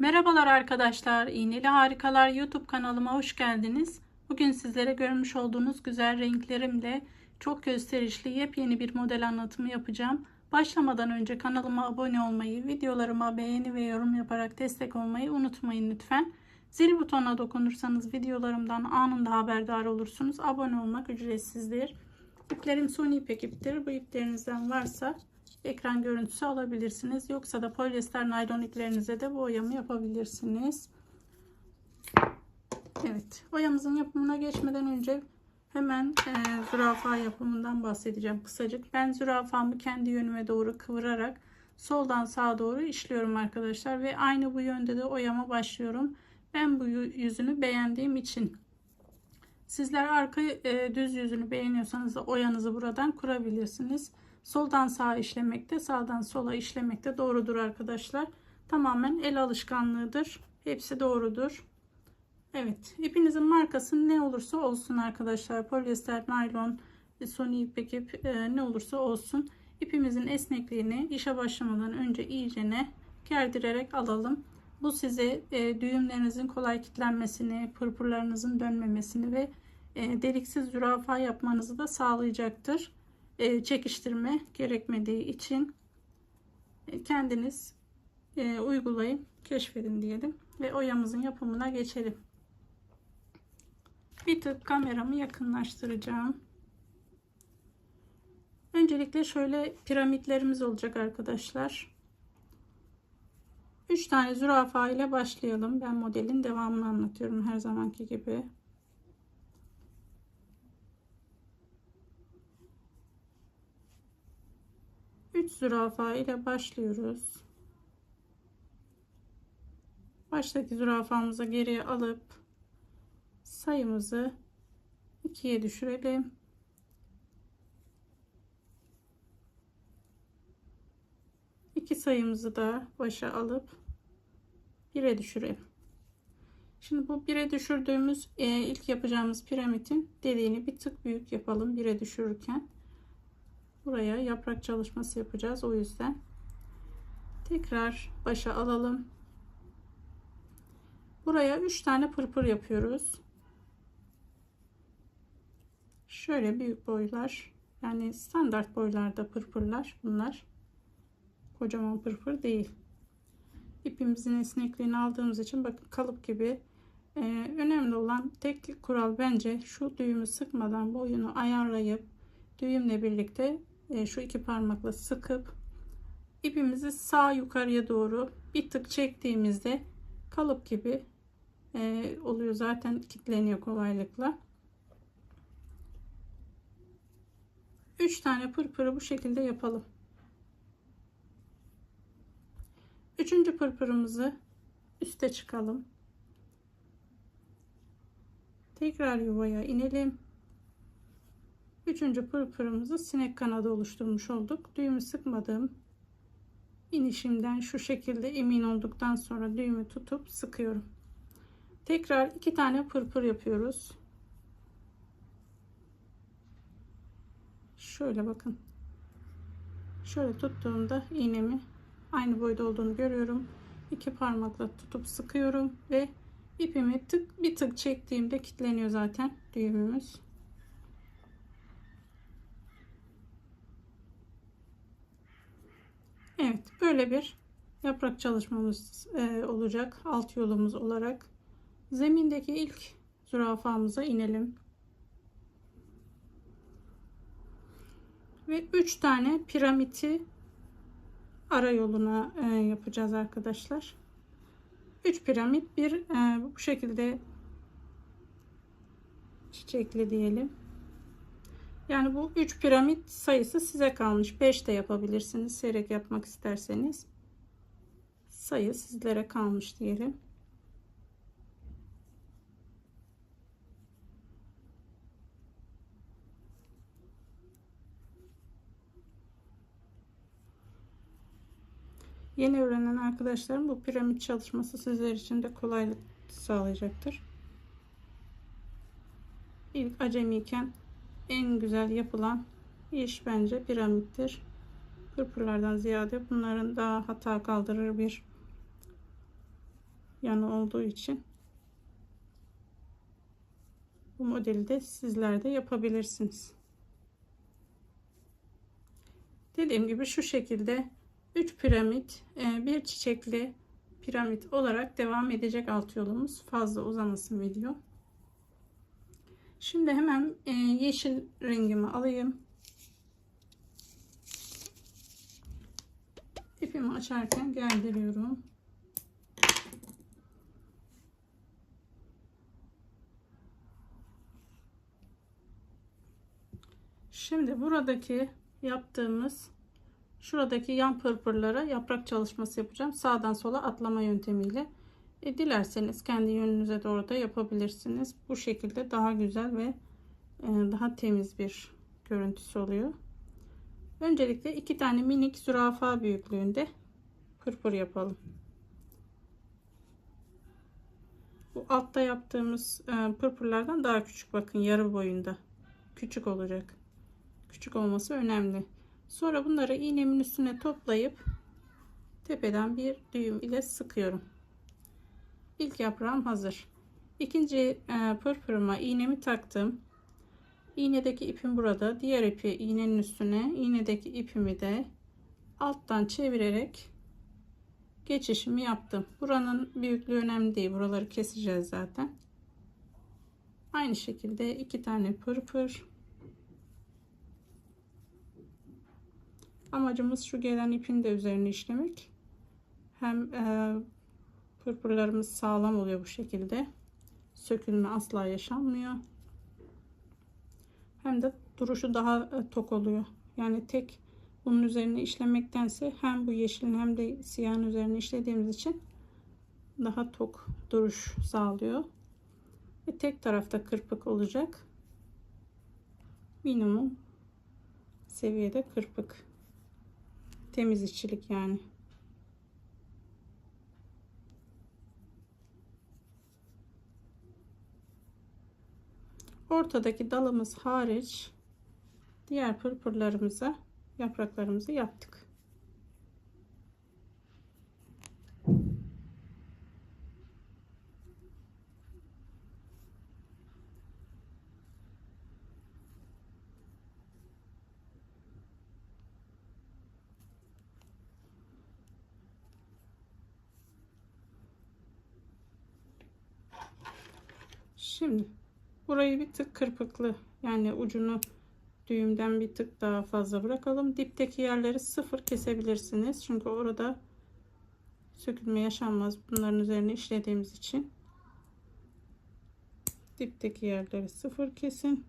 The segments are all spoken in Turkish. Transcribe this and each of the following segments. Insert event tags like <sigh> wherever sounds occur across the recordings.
Merhabalar arkadaşlar. İğneli Harikalar YouTube kanalıma hoş geldiniz. Bugün sizlere görmüş olduğunuz güzel renklerimle çok gösterişli yepyeni bir model anlatımı yapacağım. Başlamadan önce kanalıma abone olmayı, videolarıma beğeni ve yorum yaparak destek olmayı unutmayın lütfen. Zil butonuna dokunursanız videolarımdan anında haberdar olursunuz. Abone olmak ücretsizdir. İplerim suni ipek iptir. Bu iplerinizden varsa ekran görüntüsü alabilirsiniz. Yoksa da polyester naylon iplerinize de bu oyamı yapabilirsiniz. Evet. Oyamızın yapımına geçmeden önce hemen e, zürafa yapımından bahsedeceğim kısacık. Ben zürafamı kendi yönüme doğru kıvırarak soldan sağa doğru işliyorum arkadaşlar. Ve aynı bu yönde de oyama başlıyorum. Ben bu yüzünü beğendiğim için Sizler arka e, düz yüzünü beğeniyorsanız da oyanızı buradan kurabilirsiniz. Soldan sağa işlemekte, sağdan sola işlemekte doğrudur arkadaşlar. Tamamen el alışkanlığıdır. Hepsi doğrudur. Evet, ipinizin markası ne olursa olsun arkadaşlar. Polyester, naylon, suni ipek ip e, ne olursa olsun. İpimizin esnekliğini işe başlamadan önce iyicene gerdirerek alalım. Bu size e, düğümlerinizin kolay kilitlenmesini, pırpırlarınızın dönmemesini ve e, deliksiz zürafa yapmanızı da sağlayacaktır. E, çekiştirme gerekmediği için e, kendiniz e, uygulayın, keşfedin diyelim ve oyamızın yapımına geçelim. Bir tık kameramı yakınlaştıracağım. Öncelikle şöyle piramitlerimiz olacak arkadaşlar. 3 tane zürafa ile başlayalım. Ben modelin devamını anlatıyorum her zamanki gibi. Üç zürafa ile başlıyoruz. Baştaki zürafamıza geriye alıp sayımızı ikiye düşürelim. İki sayımızı da başa alıp 1'e düşürelim. Şimdi bu 1'e düşürdüğümüz e, ilk yapacağımız piramidin deliğini bir tık büyük yapalım 1'e düşürürken. Buraya yaprak çalışması yapacağız o yüzden. Tekrar başa alalım. Buraya 3 tane pırpır yapıyoruz. Şöyle büyük boylar yani standart boylarda pırpırlar bunlar. Kocaman pırpır değil ipimizin esnekliğini aldığımız için bakın kalıp gibi ee, önemli olan tek kural bence şu düğümü sıkmadan boyunu ayarlayıp düğümle birlikte e, şu iki parmakla sıkıp ipimizi sağ yukarıya doğru bir tık çektiğimizde kalıp gibi e, oluyor zaten kilitleniyor kolaylıkla 3 tane pırpırı bu şekilde yapalım Üçüncü pırpırımızı üste çıkalım. Tekrar yuvaya inelim. Üçüncü pırpırımızı sinek kanadı oluşturmuş olduk. Düğümü sıkmadığım inişimden şu şekilde emin olduktan sonra düğümü tutup sıkıyorum. Tekrar iki tane pırpır yapıyoruz. Şöyle bakın. Şöyle tuttuğumda iğnemi aynı boyda olduğunu görüyorum. İki parmakla tutup sıkıyorum ve ipimi tık bir tık çektiğimde kilitleniyor zaten düğümümüz. Evet böyle bir yaprak çalışmamız e, olacak alt yolumuz olarak. Zemindeki ilk zürafamıza inelim. Ve 3 tane piramiti ara yoluna e, yapacağız arkadaşlar. 3 piramit bir e, bu şekilde çiçekli diyelim. Yani bu 3 piramit sayısı size kalmış. 5 de yapabilirsiniz. Seyrek yapmak isterseniz. Sayı sizlere kalmış diyelim. Yeni öğrenen arkadaşlarım bu piramit çalışması sizler için de kolaylık sağlayacaktır. İlk acemiyken en güzel yapılan iş bence piramittir. Pırpırlardan ziyade bunların daha hata kaldırır bir yanı olduğu için bu modeli de sizler de yapabilirsiniz. Dediğim gibi şu şekilde 3 piramit, e, bir çiçekli piramit olarak devam edecek alt yolumuz. Fazla uzamasın video. Şimdi hemen e, yeşil rengimi alayım. İpimi açarken gerdiriyorum. Şimdi buradaki yaptığımız şuradaki yan pırpırlara yaprak çalışması yapacağım. Sağdan sola atlama yöntemiyle. E, dilerseniz kendi yönünüze doğru da yapabilirsiniz. Bu şekilde daha güzel ve e, daha temiz bir görüntüsü oluyor. Öncelikle iki tane minik zürafa büyüklüğünde pırpır yapalım. Bu altta yaptığımız e, pırpırlardan daha küçük bakın yarı boyunda. Küçük olacak. Küçük olması önemli. Sonra bunları iğnemin üstüne toplayıp tepeden bir düğüm ile sıkıyorum. İlk yaprağım hazır. İkinci e, pırpırıma iğnemi taktım. İğnedeki ipim burada. Diğer ipi iğnenin üstüne, iğnedeki ipimi de alttan çevirerek geçişimi yaptım. Buranın büyüklüğü önemli değil. Buraları keseceğiz zaten. Aynı şekilde iki tane pırpır. Amacımız şu gelen ipin de üzerine işlemek. Hem e, pırpırlarımız sağlam oluyor bu şekilde. Sökülme asla yaşanmıyor. Hem de duruşu daha e, tok oluyor. Yani tek bunun üzerine işlemektense hem bu yeşilin hem de siyahın üzerine işlediğimiz için daha tok duruş sağlıyor. Ve tek tarafta kırpık olacak. Minimum seviyede kırpık. Temiz işçilik yani. Ortadaki dalımız hariç diğer pırpırlarımıza yapraklarımızı yaptık. Şimdi burayı bir tık kırpıklı yani ucunu düğümden bir tık daha fazla bırakalım. Dipteki yerleri sıfır kesebilirsiniz. Çünkü orada sökülme yaşanmaz. Bunların üzerine işlediğimiz için. Dipteki yerleri sıfır kesin.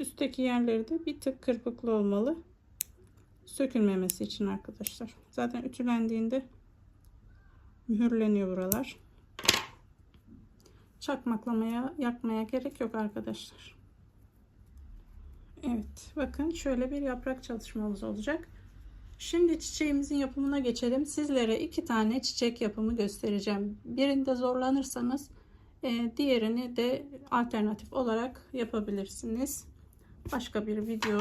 Üstteki yerleri de bir tık kırpıklı olmalı. Sökülmemesi için arkadaşlar. Zaten ütülendiğinde mühürleniyor buralar. Çakmaklamaya, yakmaya gerek yok arkadaşlar. Evet bakın şöyle bir yaprak çalışmamız olacak. Şimdi çiçeğimizin yapımına geçelim. Sizlere iki tane çiçek yapımı göstereceğim. Birinde zorlanırsanız e, diğerini de alternatif olarak yapabilirsiniz. Başka bir video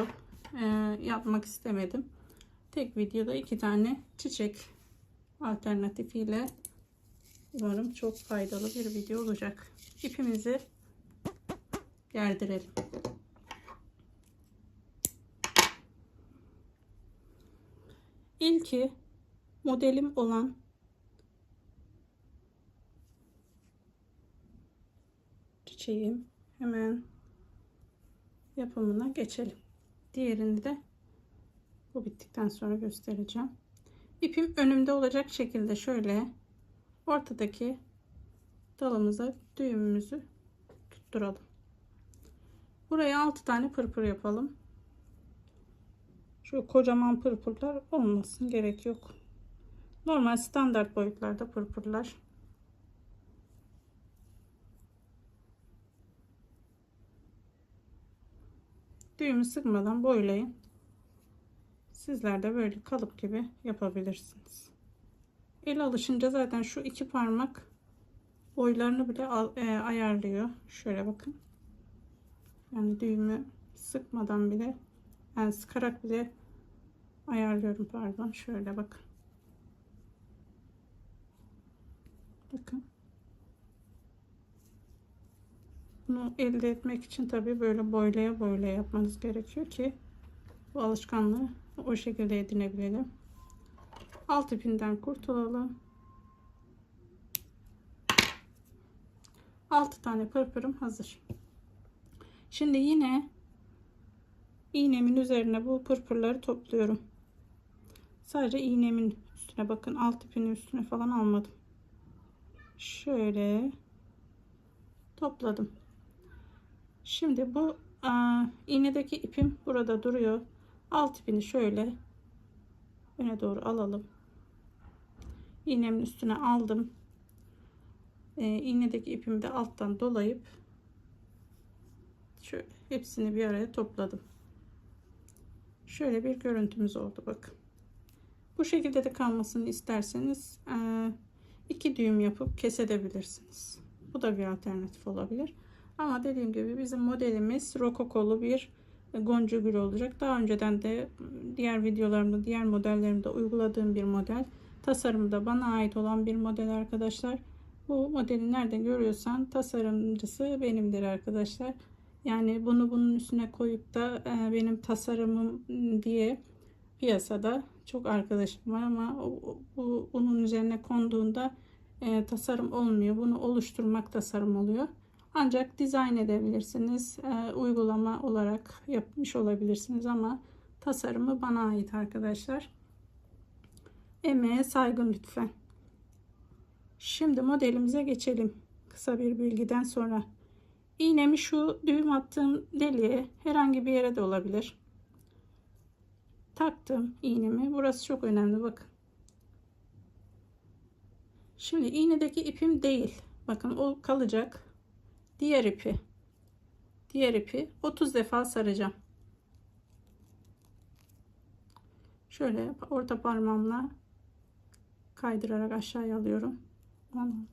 e, yapmak istemedim. Tek videoda iki tane çiçek alternatifiyle umarım çok faydalı bir video olacak. İpimizi gerdirelim. İlki modelim olan çiçeğim hemen yapımına geçelim. Diğerini de bu bittikten sonra göstereceğim. İpim önümde olacak şekilde şöyle ortadaki dalımıza düğümümüzü tutturalım. Buraya 6 tane pırpır yapalım. Şu kocaman pırpırlar olmasın gerek yok. Normal standart boyutlarda pırpırlar. Düğümü sıkmadan boylayın. Sizler de böyle kalıp gibi yapabilirsiniz. El alışınca zaten şu iki parmak boylarını bile e, ayarlıyor. Şöyle bakın. Yani düğümü sıkmadan bile yani sıkarak bile ayarlıyorum pardon. Şöyle bakın. Bakın. Bunu elde etmek için tabii böyle boylaya boylaya yapmanız gerekiyor ki bu alışkanlığı o şekilde edinebilelim. Alt ipinden kurtulalım. 6 tane pırpırım hazır. Şimdi yine iğnemin üzerine bu pırpırları topluyorum. Sadece iğnemin üstüne bakın alt ipinin üstüne falan almadım. Şöyle topladım. Şimdi bu aa, iğnedeki ipim burada duruyor. Alt ipini şöyle öne doğru alalım. İğnemin üstüne aldım. Ee, iğnedeki ipimi de alttan dolayıp şöyle hepsini bir araya topladım. Şöyle bir görüntümüz oldu bakın. Bu şekilde de kalmasını isterseniz e, iki düğüm yapıp kesebilirsiniz. Bu da bir alternatif olabilir. Ama dediğim gibi bizim modelimiz rokokolu bir gonca gül olacak. Daha önceden de diğer videolarımda, diğer modellerimde uyguladığım bir model. Tasarımı da bana ait olan bir model arkadaşlar. Bu modeli nerede görüyorsan tasarımcısı benimdir arkadaşlar. Yani bunu bunun üstüne koyup da e, benim tasarımım diye piyasada çok arkadaşım var ama bu bunun üzerine konduğunda e, tasarım olmuyor. Bunu oluşturmak tasarım oluyor. Ancak dizayn edebilirsiniz. E, uygulama olarak yapmış olabilirsiniz ama tasarımı bana ait arkadaşlar. Emeğe saygın lütfen. Şimdi modelimize geçelim. Kısa bir bilgiden sonra. İğnemi şu düğüm attığım deliğe herhangi bir yere de olabilir. Taktım iğnemi. Burası çok önemli bakın. Şimdi iğnedeki ipim değil. Bakın o kalacak. Diğer ipi. Diğer ipi 30 defa saracağım. Şöyle orta parmağımla kaydırarak aşağıya alıyorum. 10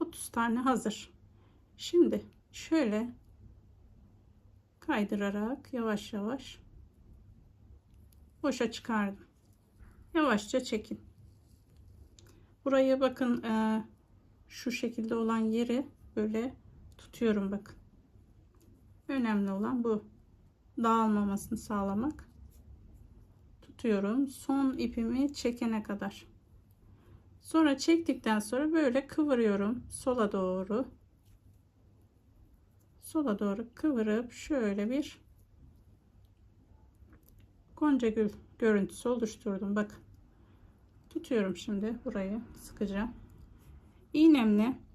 30 tane hazır. Şimdi şöyle kaydırarak yavaş yavaş boşa çıkardım. Yavaşça çekin. Buraya bakın e, şu şekilde olan yeri böyle tutuyorum bakın. Önemli olan bu. Dağılmamasını sağlamak. Tutuyorum. Son ipimi çekene kadar. Sonra çektikten sonra böyle kıvırıyorum sola doğru. Sola doğru kıvırıp şöyle bir gonca gül görüntüsü oluşturdum. Bakın. Tutuyorum şimdi burayı sıkacağım. İğnemle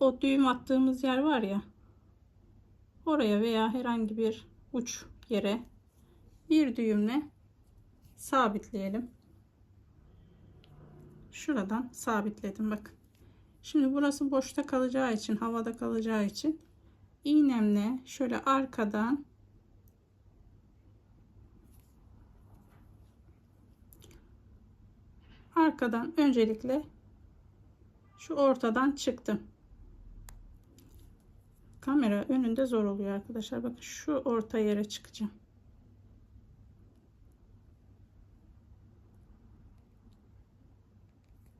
o düğüm attığımız yer var ya oraya veya herhangi bir uç yere bir düğümle sabitleyelim. Şuradan sabitledim bakın. Şimdi burası boşta kalacağı için havada kalacağı için iğnemle şöyle arkadan arkadan öncelikle şu ortadan çıktım. Kamera önünde zor oluyor arkadaşlar. Bakın şu orta yere çıkacağım.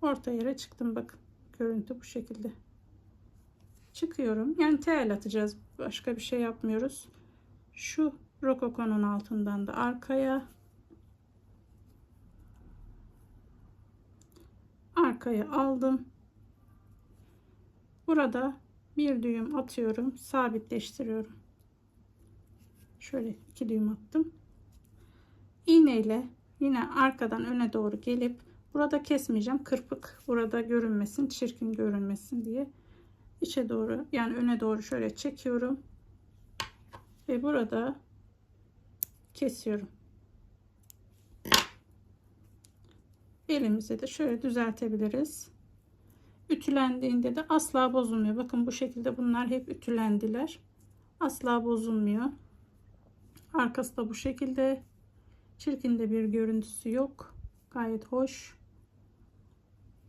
Orta yere çıktım bakın. Görüntü bu şekilde. Çıkıyorum. Yani tel atacağız. Başka bir şey yapmıyoruz. Şu rokokonun altından da arkaya arkaya aldım. Burada bir düğüm atıyorum sabitleştiriyorum. Şöyle iki düğüm attım. İğne yine arkadan öne doğru gelip burada kesmeyeceğim kırpık burada görünmesin çirkin görünmesin diye içe doğru yani öne doğru şöyle çekiyorum ve burada kesiyorum. Elimize de şöyle düzeltebiliriz ütülendiğinde de asla bozulmuyor. Bakın bu şekilde bunlar hep ütülendiler. Asla bozulmuyor. Arkası da bu şekilde. Çirkin de bir görüntüsü yok. Gayet hoş.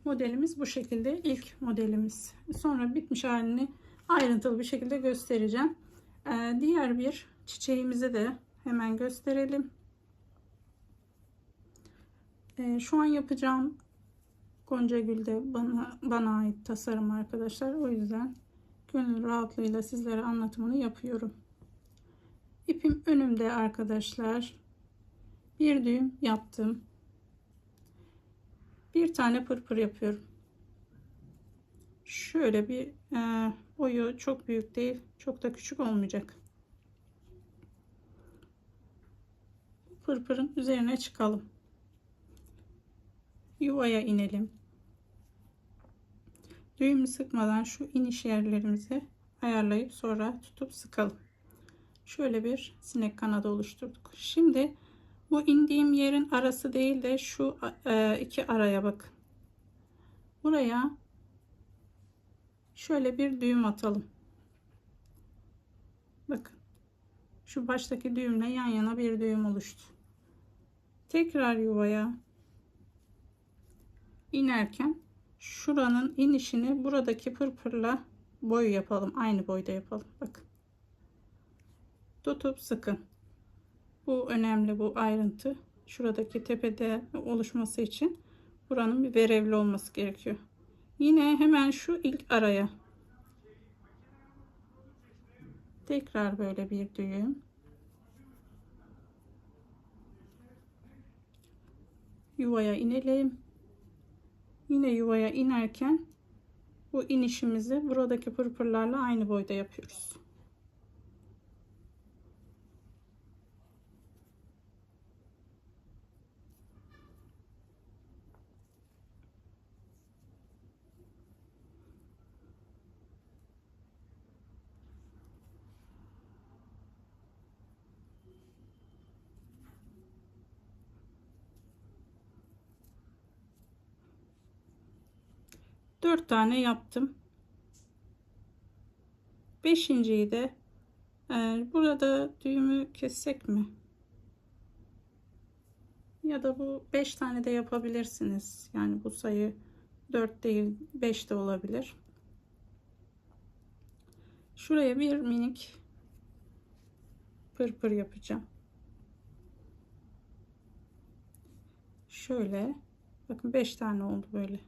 Modelimiz bu şekilde. ilk modelimiz. Sonra bitmiş halini ayrıntılı bir şekilde göstereceğim. Ee, diğer bir çiçeğimizi de hemen gösterelim. Ee, şu an yapacağım Gonca Gül de bana, bana ait tasarım arkadaşlar. O yüzden gönül rahatlığıyla sizlere anlatımını yapıyorum. İpim önümde arkadaşlar. Bir düğüm yaptım. Bir tane pırpır yapıyorum. Şöyle bir e, boyu çok büyük değil, çok da küçük olmayacak. Pırpırın üzerine çıkalım. Yuvaya inelim. Düğümü sıkmadan şu iniş yerlerimizi ayarlayıp sonra tutup sıkalım. Şöyle bir sinek kanadı oluşturduk. Şimdi bu indiğim yerin arası değil de şu e, iki araya bakın. Buraya şöyle bir düğüm atalım. Bakın. Şu baştaki düğümle yan yana bir düğüm oluştu. Tekrar yuvaya inerken şuranın inişini buradaki pırpırla boy yapalım. Aynı boyda yapalım. Bakın. Tutup sıkın. Bu önemli bu ayrıntı. Şuradaki tepede oluşması için buranın bir verevli olması gerekiyor. Yine hemen şu ilk araya tekrar böyle bir düğüm yuvaya inelim yine yuvaya inerken bu inişimizi buradaki pırpırlarla aynı boyda yapıyoruz Dört tane yaptım. Beşinciyi de e, burada düğümü kessek mi? Ya da bu beş tane de yapabilirsiniz. Yani bu sayı dört değil beş de olabilir. Şuraya bir minik pırpır yapacağım. Şöyle bakın beş tane oldu böyle.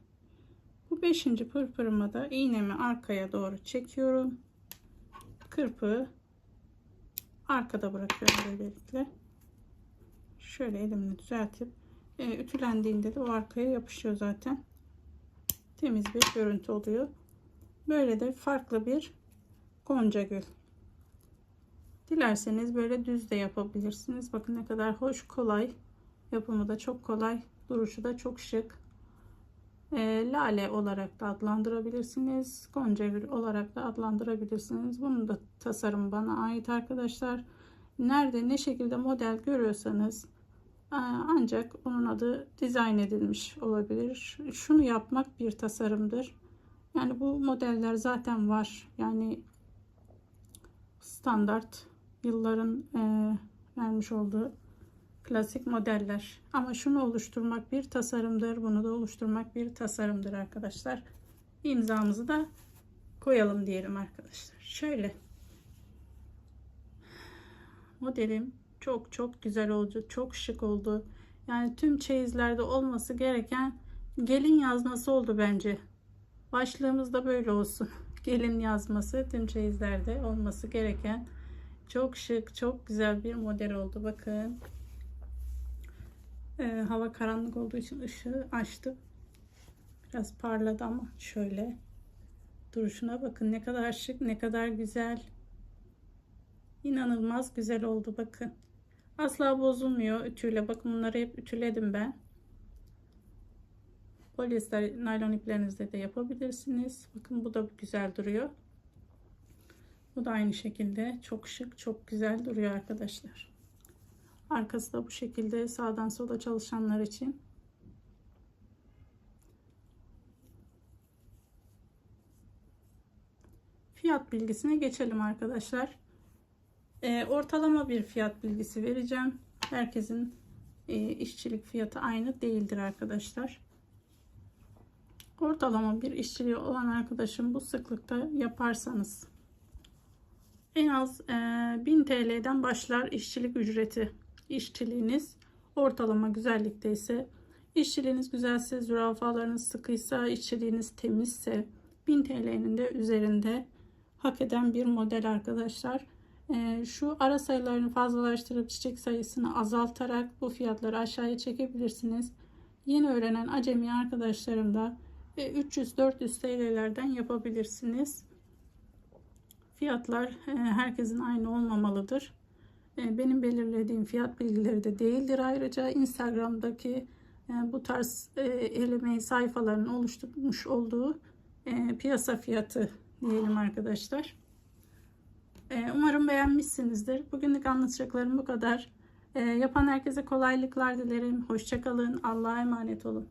Bu beşinci pırpırıma da iğnemi arkaya doğru çekiyorum. Kırpığı arkada bırakıyorum böylelikle. Şöyle elimle düzeltip e, ütülendiğinde de o arkaya yapışıyor zaten. Temiz bir görüntü oluyor. Böyle de farklı bir gonca gül. Dilerseniz böyle düz de yapabilirsiniz. Bakın ne kadar hoş, kolay. Yapımı da çok kolay. Duruşu da çok şık e, lale olarak da adlandırabilirsiniz. Gonca gül olarak da adlandırabilirsiniz. Bunun da tasarım bana ait arkadaşlar. Nerede ne şekilde model görüyorsanız e, ancak onun adı dizayn edilmiş olabilir. Şunu yapmak bir tasarımdır. Yani bu modeller zaten var. Yani standart yılların e, vermiş olduğu klasik modeller. Ama şunu oluşturmak bir tasarımdır. Bunu da oluşturmak bir tasarımdır arkadaşlar. İmzamızı da koyalım diyelim arkadaşlar. Şöyle. Modelim çok çok güzel oldu. Çok şık oldu. Yani tüm çeyizlerde olması gereken gelin yazması oldu bence. Başlığımız da böyle olsun. <laughs> Gelin yazması tüm çeyizlerde olması gereken çok şık, çok güzel bir model oldu. Bakın. Ee, hava karanlık olduğu için ışığı açtım. Biraz parladı ama şöyle duruşuna bakın ne kadar şık ne kadar güzel. İnanılmaz güzel oldu bakın. Asla bozulmuyor ütüyle. Bakın bunları hep ütüledim ben. Polyester naylon iplerinizde de yapabilirsiniz. Bakın bu da güzel duruyor. Bu da aynı şekilde çok şık, çok güzel duruyor arkadaşlar. Arkası da bu şekilde sağdan sola çalışanlar için. Fiyat bilgisine geçelim arkadaşlar. E, ortalama bir fiyat bilgisi vereceğim. Herkesin e, işçilik fiyatı aynı değildir arkadaşlar. Ortalama bir işçiliği olan arkadaşım bu sıklıkta yaparsanız En az e, 1000 TL'den başlar işçilik ücreti. İşçiliğiniz ortalama güzellikte ise işçiliğiniz güzelse, zürafalarınız sıkıysa, işçiliğiniz temizse 1000 TL'nin de üzerinde hak eden bir model arkadaşlar. E, şu ara sayılarını fazlalaştırıp çiçek sayısını azaltarak bu fiyatları aşağıya çekebilirsiniz. Yeni öğrenen acemi arkadaşlarım da 300-400 TL'lerden yapabilirsiniz. Fiyatlar e, herkesin aynı olmamalıdır. E, Benim belirlediğim fiyat bilgileri de değildir. Ayrıca Instagram'daki e, bu tarz el emeği sayfalarının oluşturmuş olduğu piyasa fiyatı diyelim arkadaşlar. Umarım beğenmişsinizdir. Bugünlük anlatacaklarım bu kadar. Yapan herkese kolaylıklar dilerim. Hoşçakalın. Allah'a emanet olun.